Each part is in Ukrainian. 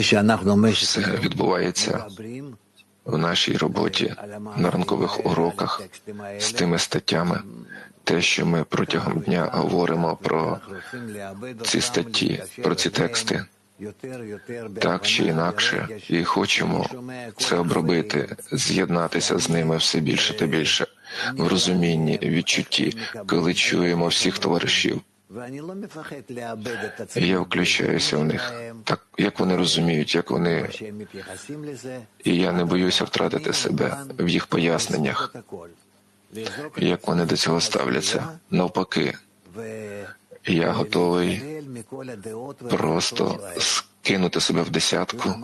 Це відбувається в нашій роботі на ранкових уроках з тими статтями, те, що ми протягом дня говоримо про ці статті, про ці тексти, так чи інакше, і хочемо це обробити, з'єднатися з ними все більше та більше в розумінні, відчутті, коли чуємо всіх товаришів. Я включаюся в них, так як вони розуміють, як вони, і я не боюся втратити себе в їх поясненнях, як вони до цього ставляться. Навпаки, я готовий просто скинути себе в десятку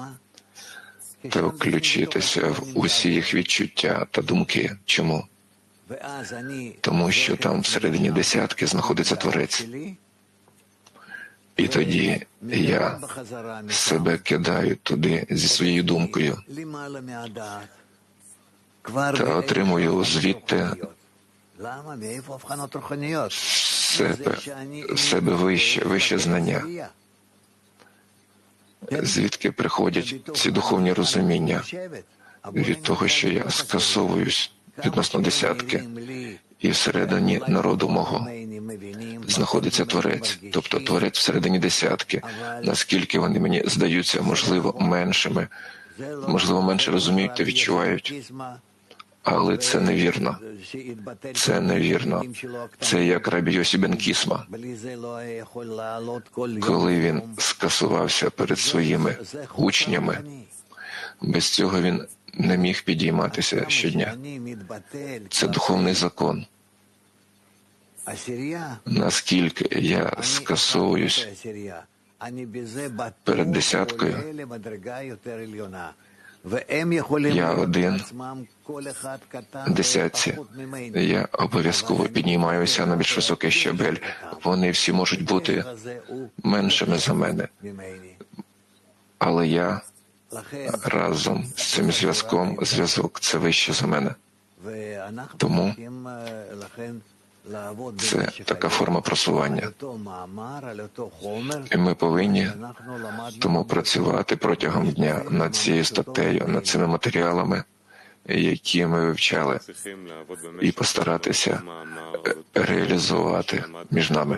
та включитися в усі їх відчуття та думки. Чому? Тому що там всередині десятки знаходиться творець. І тоді я себе кидаю туди зі своєю думкою та отримую звідти себе, себе вище, вище знання, звідки приходять ці духовні розуміння від того, що я скасовуюсь відносно десятки, і всередині народу мого знаходиться творець, тобто творець всередині десятки. Наскільки вони мені здаються, можливо, меншими, можливо, менше розуміють та відчувають. Але це невірно. Це невірно. Це як рабі Йосі Кісма, коли він скасувався перед своїми учнями. Без цього він не міг підійматися щодня. Це духовний закон. Наскільки я скасовуюсь перед десяткою, я один десятці. Я обов'язково піднімаюся на більш високий щабель. Вони всі можуть бути меншими за мене, але я разом з цим зв'язком зв'язок це вище за мене. Тому це така форма просування. І ми повинні тому працювати протягом дня над цією статтею, над цими матеріалами, які ми вивчали, і постаратися е, реалізувати між нами.